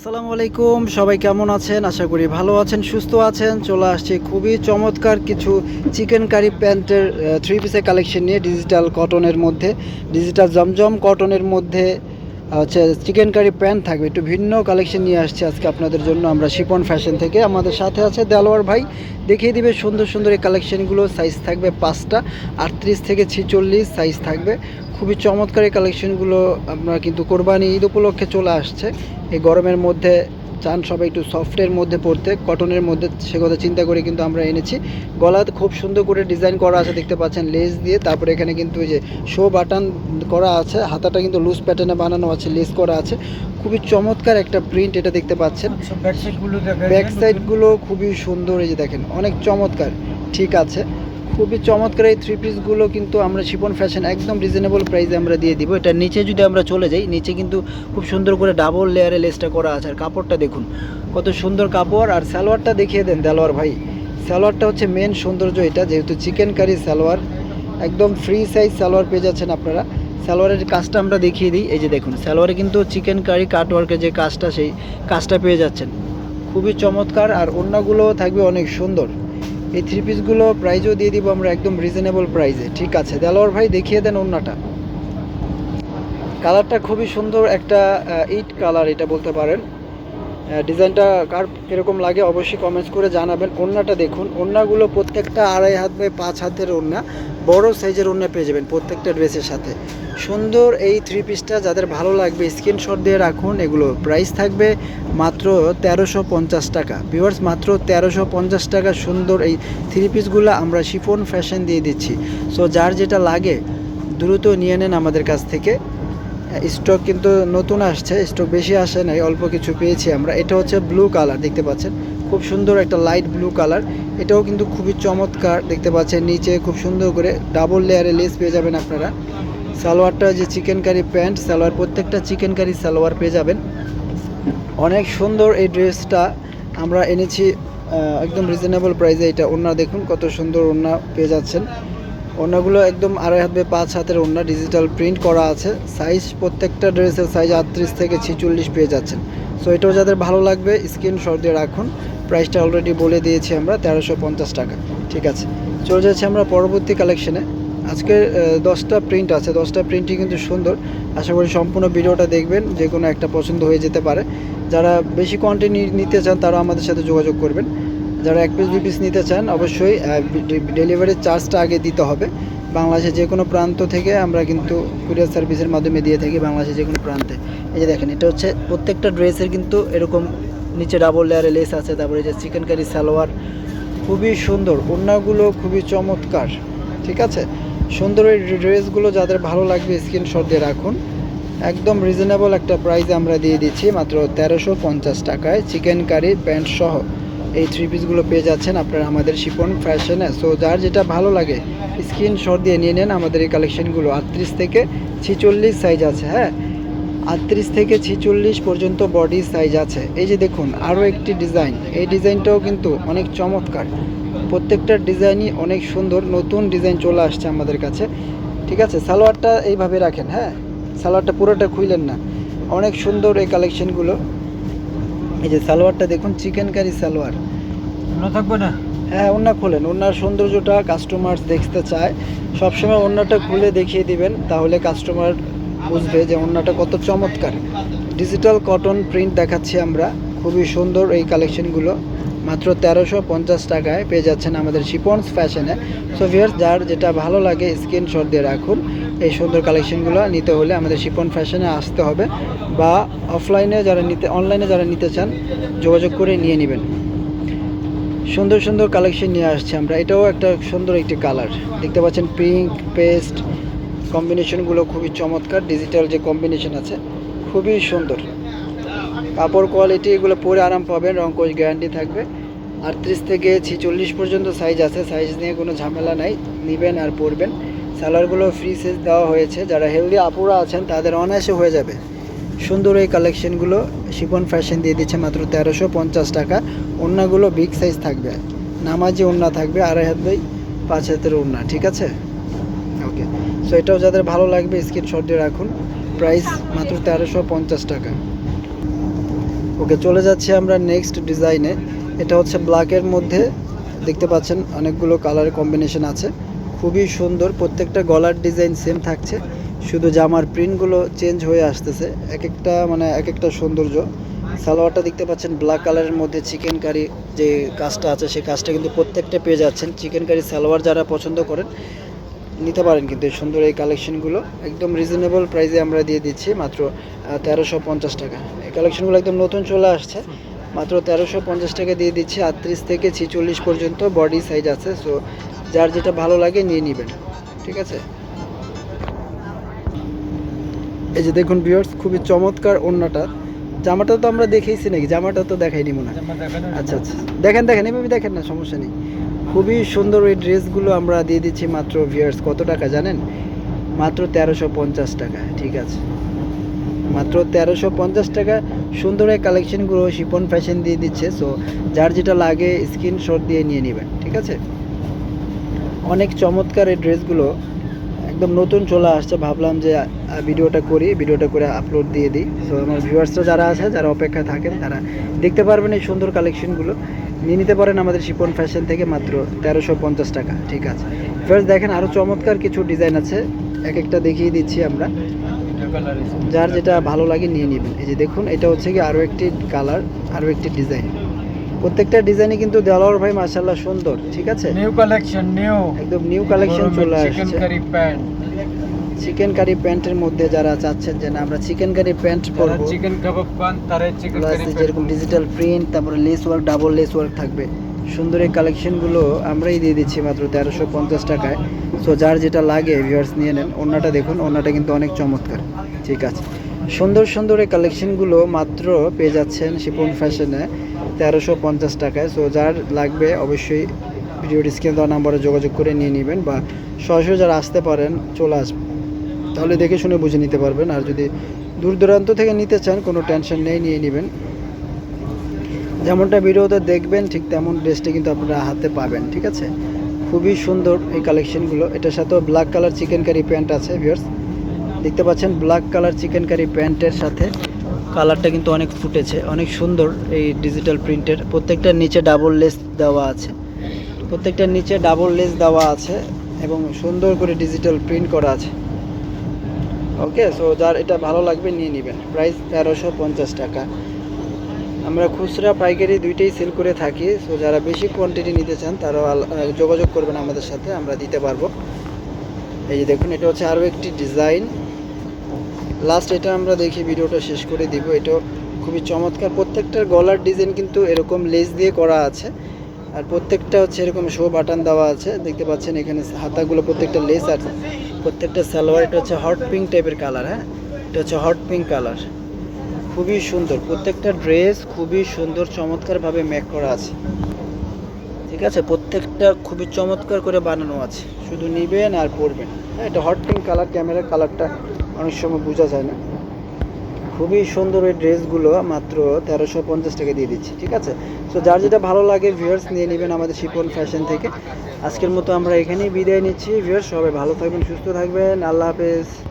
আসসালামু আলাইকুম, সবাই কেমন আছেন? আশা করি ভালো আছেন, সুস্থ আছেন। চলে আসছে খুবই চমৎকার কিছু চিকেন কারি প্যান্টের থ্রি পিসের কালেকশন নিয়ে ডিজিটাল কটনের মধ্যে। ডিজিটাল জমজম কটনের মধ্যে হচ্ছে চিকেন কারি প্যান্ট থাকবে, একটু ভিন্ন কালেকশন নিয়ে আসছে আজকে আপনাদের জন্য আমরা শিপন ফ্যাশন থেকে। আমাদের সাথে আছে দেলোয়ার ভাই, দেখিয়ে দিবে সুন্দর সুন্দর এই কালেকশানগুলো সাইজ থাকবে পাঁচটা, আটত্রিশ থেকে ছিচল্লিশ সাইজ থাকবে। খুবই চমৎকার এই কালেকশনগুলো আপনারা কিন্তু কোরবানি ঈদ উপলক্ষে চলে আসছে। এই গরমের মধ্যে চান সবাই একটু সফটের মধ্যে পড়তে কটনের মধ্যে সে কথা চিন্তা করে কিন্তু আমরা এনেছি। গলাতে খুব সুন্দর করে ডিজাইন করা আছে দেখতে পাচ্ছেন লেস দিয়ে। তারপরে এখানে কিন্তু ওই যে শো বাটন করা আছে হাতাটা কিন্তু লুজ প্যাটার্নে বানানো আছে লেস করা আছে। খুবই চমৎকার একটা প্রিন্ট এটা দেখতে পাচ্ছেন। ব্যাক ব্যাক সাইডগুলো খুবই সুন্দর এই যে দেখেন অনেক চমৎকার ঠিক আছে। খুবই চমৎকার এই থ্রি পিসগুলো কিন্তু আমরা শিপন ফ্যাশন একদম রিজনেবল প্রাইসে আমরা দিয়ে দিব। এটা নিচে যদি আমরা চলে যাই, নিচে কিন্তু খুব সুন্দর করে ডাবল লেয়ারে লেসটা করা আছে। আর কাপড়টা দেখুন, কত সুন্দর কাপড়। আর সালোয়ারটা দেখিয়ে দেন দেলোয়ার ভাই। সালোয়ারটা হচ্ছে মেন সৌন্দর্য এটা, যেহেতু চিকেন কারি সালোয়ার, একদম ফ্রি সাইজ সালোয়ার পেয়ে যাচ্ছেন আপনারা। সালোয়ারের কাজটা আমরা দেখিয়ে দিই। এই যে দেখুন, সালোয়ারে কিন্তু চিকেন কারি কাটওয়ার্কের যে কাজটা, সেই কাজটা পেয়ে যাচ্ছেন। খুবই চমৎকার। আর ওড়নাগুলো থাকবে অনেক সুন্দর। এই থ্রি পিসগুলো প্রাইজও দিয়ে দিব আমরা একদম রিজনেবল প্রাইজে ঠিক আছে দেলোয়ার ভাই দেখিয়ে দেন অন্যটা কালারটা খুবই সুন্দর একটা ইট কালার এটা বলতে পারেন। ডিজাইনটা কার কীরকম লাগে অবশ্যই কমেন্টস করে জানাবেন। ওড়নাটা দেখুন, ওড়নাগুলো প্রত্যেকটা আড়াই হাত বাই পাঁচ হাতের ওড়না, বড় সাইজের ওড়না পেয়ে যাবেন প্রত্যেকটা ড্রেসের সাথে। সুন্দর এই থ্রি পিসটা যাদের ভালো লাগবে স্ক্রিনশট দিয়ে রাখুন, এগুলো প্রাইস থাকবে মাত্র তেরোশো পঞ্চাশ টাকা। ভিউয়ার্স মাত্র তেরোশো পঞ্চাশ টাকা সুন্দর এই থ্রি পিসগুলো আমরা শিফন ফ্যাশন দিয়ে দিচ্ছি। সো যার যেটা লাগে, দ্রুত নিয়ে নেন আমাদের কাছ থেকে। স্টক কিন্তু নতুন আসছে স্টক বেশি আসে নাই, অল্প কিছু পেয়েছি আমরা। এটা হচ্ছে ব্লু কালার দেখতে পাচ্ছেন? খুব সুন্দর একটা লাইট ব্লু কালার এটাও কিন্তু খুবই চমৎকার, দেখতে পাচ্ছেন? নিচে খুব সুন্দর করে ডাবল লেয়ারে লেস পেয়ে যাবেন আপনারা। সালোয়ারটা যে চিকেন কারি প্যান্ট সালোয়ার, প্রত্যেকটা চিকেন কারি সালোয়ার পেয়ে যাবেন। অনেক সুন্দর এই ড্রেসটা আমরা এনেছি একদম রিজনেবল প্রাইসে এটা ওড়না দেখুন, কত সুন্দর ওড়না পেয়ে যাচ্ছেন। ওড়নাগুলো একদম আড়াই হাত, পাঁচ হাতের ওড়না ডিজিটাল প্রিন্ট করা আছে। সাইজ প্রত্যেকটা ড্রেসের সাইজ আটত্রিশ থেকে ছিচল্লিশ পেয়ে যাচ্ছেন। সো এটাও যাদের ভালো লাগবে স্ক্রিন স্ক্রিনশট দিয়ে রাখুন। প্রাইসটা অলরেডি বলে দিয়েছি আমরা, তেরোশো পঞ্চাশ টাকা। ঠিক আছে। চলে যাচ্ছি আমরা পরবর্তী কালেকশনে আজকে দশটা প্রিন্ট আছে। দশটা প্রিন্টই কিন্তু সুন্দর। আশা করি সম্পূর্ণ ভিডিওটা দেখবেন, যে কোনো একটা পছন্দ হয়ে যেতে পারে। যারা বেশি কোয়ান্টিটি নিতে চান, তারা আমাদের সাথে যোগাযোগ করবেন। যারা এক পিস দুই পিস নিতে চান, অবশ্যই ডেলিভারি চার্জটা আগে দিতে হবে। বাংলাদেশের যে কোনো প্রান্ত থেকে আমরা কিন্তু কুরিয়ার সার্ভিসের মাধ্যমে দিয়ে থাকি বাংলাদেশের যে কোনো প্রান্তে। এই যে দেখেন, এটা হচ্ছে প্রত্যেকটা ড্রেসের কিন্তু এরকম নিচে ডাবল লেয়ারে লেস আছে, তারপরে যে চিকেন কারি সালোয়ার। খুবই সুন্দর। ওড়নাগুলো খুবই চমৎকার, ঠিক আছে? সুন্দর এই ড্রেসগুলো যাদের ভালো লাগবে স্ক্রিনশট দিয়ে রাখুন। একদম রিজনেবল একটা প্রাইসে আমরা দিয়ে দিচ্ছি, মাত্র তেরোশো পঞ্চাশ টাকায় চিকেন কারি প্যান্ট সহ। এই থ্রি পিসগুলো পেয়ে যাচ্ছেন আপনারা আমাদের শিপন ফ্যাশনে সো যার যেটা ভালো লাগে স্ক্রিনশট দিয়ে নিয়ে নেন আমাদের এই কালেকশনগুলো আটত্রিশ থেকে ছিচল্লিশ সাইজ আছে হ্যাঁ? আটত্রিশ থেকে ছিচল্লিশ পর্যন্ত বডি সাইজ আছে। এই যে দেখুন আরও একটি ডিজাইন এই ডিজাইনটাও কিন্তু অনেক চমৎকার। প্রত্যেকটা ডিজাইনই অনেক সুন্দর। নতুন ডিজাইন চলে আসছে আমাদের কাছে। ঠিক আছে? সালোয়ারটা এইভাবে রাখেন হ্যাঁ? সালোয়ারটা পুরোটা খুইলেন না। অনেক সুন্দর এই কালেকশনগুলো এই যে সালোয়ারটা দেখুন চিকেন কারি সালোয়ার। থাকবে না? হ্যাঁ ওন্না খোলেন। ওনার সৌন্দর্যটা কাস্টমার দেখতে চায়। সবসময় ওন্নাটা খুলে দেখিয়ে দিবেন তাহলে কাস্টমার বুঝবে যে ওন্নাটা কত চমৎকার। ডিজিটাল কটন প্রিন্ট দেখাচ্ছি আমরা। খুবই সুন্দর এই কালেকশনগুলো মাত্র তেরোশো পঞ্চাশ টাকায় পেয়ে যাচ্ছেন আমাদের শিপন্স ফ্যাশনে সো ভিয়ার্স যার যেটা ভালো লাগে স্ক্রিনশট দিয়ে রাখুন। এই সুন্দর কালেকশনগুলো নিতে হলে আমাদের শিপন ফ্যাশনে আসতে হবে বা অফলাইনে যারা নিতে অনলাইনে যারা নিতে চান, যোগাযোগ করে নিয়ে নেবেন। সুন্দর সুন্দর কালেকশন নিয়ে আসছি আমরা। এটাও একটা সুন্দর একটি কালার দেখতে পাচ্ছেন পিঙ্ক পেস্ট কম্বিনেশনগুলো খুবই চমৎকার। ডিজিটাল যে কম্বিনেশন আছে, খুবই সুন্দর। কাপড় কোয়ালিটি এগুলো পরে আরাম পাবেন রঙ্কশ গ্যারান্টি থাকবে। আটত্রিশ থেকে ছিচল্লিশ পর্যন্ত সাইজ আছে। সাইজ নিয়ে কোনো ঝামেলা নাই। নেবেন আর পরবেন। সালোয়ারগুলো ফ্রি সাইজ দেওয়া হয়েছে। যারা হেলদি আপুরা আছেন, তাদের অনায়াসে হয়ে যাবে। সুন্দর এই কালেকশনগুলো শিপন ফ্যাশন দিয়ে দিচ্ছে মাত্র তেরোশো পঞ্চাশ টাকা। ওড়নাগুলো বিগ সাইজ থাকবে। নামাজি ওড়না থাকবে, আড়াই হাত বাই পাঁচ হাতের ওড়না, ঠিক আছে? ওকে সো এটাও যাদের ভালো লাগবে স্ক্রিনশট দিয়ে রাখুন। প্রাইস মাত্র তেরোশো পঞ্চাশ টাকা। ওকে চলে যাচ্ছি আমরা নেক্সট ডিজাইনে এটা হচ্ছে ব্ল্যাকের মধ্যে। দেখতে পাচ্ছেন, অনেকগুলো কালারের কম্বিনেশন আছে। খুবই সুন্দর, প্রত্যেকটা গলার ডিজাইন সেম থাকছে। শুধু জামার প্রিন্টগুলো চেঞ্জ হয়ে আসতেছে এক একটা মানে এক একটা সৌন্দর্য। সালোয়ারটা দেখতে পাচ্ছেন ব্ল্যাক কালারের মধ্যে চিকেন কারি যে কাজটা আছে সেই কাজটা কিন্তু প্রত্যেকটা পেয়ে যাচ্ছেন। চিকেন কারি সালোয়ার যারা পছন্দ করেন, নিতে পারেন কিন্তু এই সুন্দর এই কালেকশনগুলো একদম রিজনেবল প্রাইসে আমরা দিয়ে দিচ্ছি, মাত্র তেরোশো পঞ্চাশ টাকা। এই কালেকশনগুলো একদম নতুন চলে আসছে, মাত্র তেরোশো পঞ্চাশ টাকা দিয়ে দিচ্ছি। আটত্রিশ থেকে ছিচল্লিশ পর্যন্ত বডি সাইজ আছে সো যার যেটা ভালো লাগে নিয়ে নেবেন। ঠিক আছে? এই যে দেখুন ভিউয়ার্স খুবই চমৎকার ওড়নাটা। জামাটা তো আমরা দেখেইছি নাকি? জামাটা তো দেখাইনি মনে হয়। আচ্ছা আচ্ছা। দেখেন দেখেন এভাবে দেখেন না সমস্যা নেই। খুবই সুন্দর ওই ড্রেসগুলো আমরা দিয়ে দিচ্ছি মাত্র ভিয়ার্স কত টাকা জানেন? মাত্র তেরোশো পঞ্চাশ টাকা ঠিক আছে? মাত্র তেরোশো পঞ্চাশ টাকা। সুন্দর এই কালেকশনগুলো শিপন ফ্যাশন দিয়ে দিচ্ছে সো যার যেটা লাগে স্ক্রিনশট দিয়ে নিয়ে নেবেন ঠিক আছে? অনেক চমৎকার এই ড্রেসগুলো একদম নতুন চলে আসছে। ভাবলাম যে ভিডিওটা করি, ভিডিওটা করে আপলোড দিয়ে দিই। সো আমার ভিউয়ার্সরা যারা আছে, যারা অপেক্ষায় থাকেন, তারা দেখতে পারবেন এই সুন্দর কালেকশনগুলো নিয়ে নিতে পারেন আমাদের শিপন ফ্যাশন থেকে মাত্র তেরোশো পঞ্চাশ টাকা। ঠিক আছে। ফার্স্ট দেখেন আরও চমৎকার কিছু ডিজাইন আছে। এক একটা দেখিয়ে দিচ্ছি আমরা। যার যেটা ভালো লাগে, নিয়ে নেবেন। এই যে দেখুন, এটা হচ্ছে কি আরও একটি কালার আরও একটি ডিজাইন প্রত্যেকটা ডিজাইনে কিন্তু দেওয়ার ভাই মাসাল্লাহ সুন্দর ঠিক আছে? নিউ কালেকশন নিউ একদম নিউ কালেকশন চলে চিকেন আসছে। কারি প্যান্ট চিকেন কারি প্যান্টের মধ্যে যারা চাচ্ছেন যে না আমরা চিকেন কারি প্যান্ট পরবো চিকেন কাবাব পান তারা চিকেন কারি যেরকম ডিজিটাল প্রিন্ট তারপরে lace work double lace work থাকবে। সুন্দর এই কালেকশনগুলো আমরাই দিয়ে দিচ্ছি মাত্র তেরোশো পঞ্চাশ টাকায়। সো যার যেটা লাগে ভিউয়ার্স নিয়ে নেন। ওনাটা দেখুন ওনাটা কিন্তু অনেক চমৎকার। ঠিক আছে। সুন্দর সুন্দর এই কালেকশনগুলো মাত্র পেয়ে যাচ্ছেন শিপন ফ্যাশনে তেরোশো পঞ্চাশ টাকায়। সো যার লাগবে অবশ্যই ভিডিও স্ক্রিন দেওয়া নাম্বারে যোগাযোগ করে নিয়ে নেবেন বা সরাসরি যারা আসতে পারেন, চলে আসবেন তাহলে দেখে শুনে বুঝে নিতে পারবেন। আর যদি দূর দূরান্ত থেকে নিতে চান, কোনো টেনশন নেই, নিয়ে নেবেন। যেমনটা ভিডিওতে দেখবেন, ঠিক তেমন ড্রেসটা কিন্তু আপনারা হাতে পাবেন, ঠিক আছে? খুবই সুন্দর এই কালেকশনগুলো। এটার সাথেও black colour chikankari pant আছে ভিউয়ার্স দেখতে পাচ্ছেন ব্ল্যাক কালার চিকেন কারি প্যান্টের সাথে। কালারটা কিন্তু অনেক ফুটেছে, অনেক সুন্দর এই ডিজিটাল প্রিন্টের প্রত্যেকটার নিচে ডাবল লেস দেওয়া আছে। প্রত্যেকটার নিচে ডাবল লেস দেওয়া আছে এবং সুন্দর করে ডিজিটাল প্রিন্ট করা আছে। ওকে সো যার এটা ভালো লাগবে নিয়ে নেবেন। প্রাইস তেরোশো পঞ্চাশ টাকা। আমরা খুচরা পাইকারি দুইটাই সেল করে থাকি সো যারা বেশি কোয়ান্টিটি নিতে চান আল- যোগাযোগ করবেন আমাদের সাথে, আমরা দিতে পারব। এই যে দেখুন, এটা হচ্ছে আরও একটি ডিজাইন লাস্ট এটা আমরা দেখি, ভিডিওটা শেষ করে দিব। এটা খুবই চমৎকার। প্রত্যেকটার গলার ডিজাইন কিন্তু এরকম লেস দিয়ে করা আছে। আর প্রত্যেকটা হচ্ছে এরকম শো বাটন দেওয়া আছে। দেখতে পাচ্ছেন এখানে হাতাগুলো প্রত্যেকটা লেস আছে প্রত্যেকটা সালোয়ার, এটা হচ্ছে হট পিঙ্ক টাইপের কালার হ্যাঁ? এটা হচ্ছে হট পিঙ্ক কালার খুবই সুন্দর। প্রত্যেকটা ড্রেস খুবই সুন্দর, চমৎকারভাবে মেক করা আছে। ঠিক আছে? প্রত্যেকটা খুবই চমৎকার করে বানানো আছে। শুধু নিবেন আর পরবেন। হ্যাঁ এটা হট পিঙ্ক কালার ক্যামেরার কালারটা অনেক সময় বোঝা যায় না। খুবই সুন্দর ওই ড্রেসগুলো, মাত্র তেরোশো পঞ্চাশ টাকা দিয়ে দিচ্ছি, ঠিক আছে? তো যার যেটা ভালো লাগে ভিউয়ার্স নিয়ে নেবেন আমাদের শিপন ফ্যাশন থেকে। আজকের মতো আমরা এখানেই বিদায় নিচ্ছি ভিউয়ার্স সবাই ভালো থাকবেন, সুস্থ থাকবেন, আল্লাহ হাফেজ।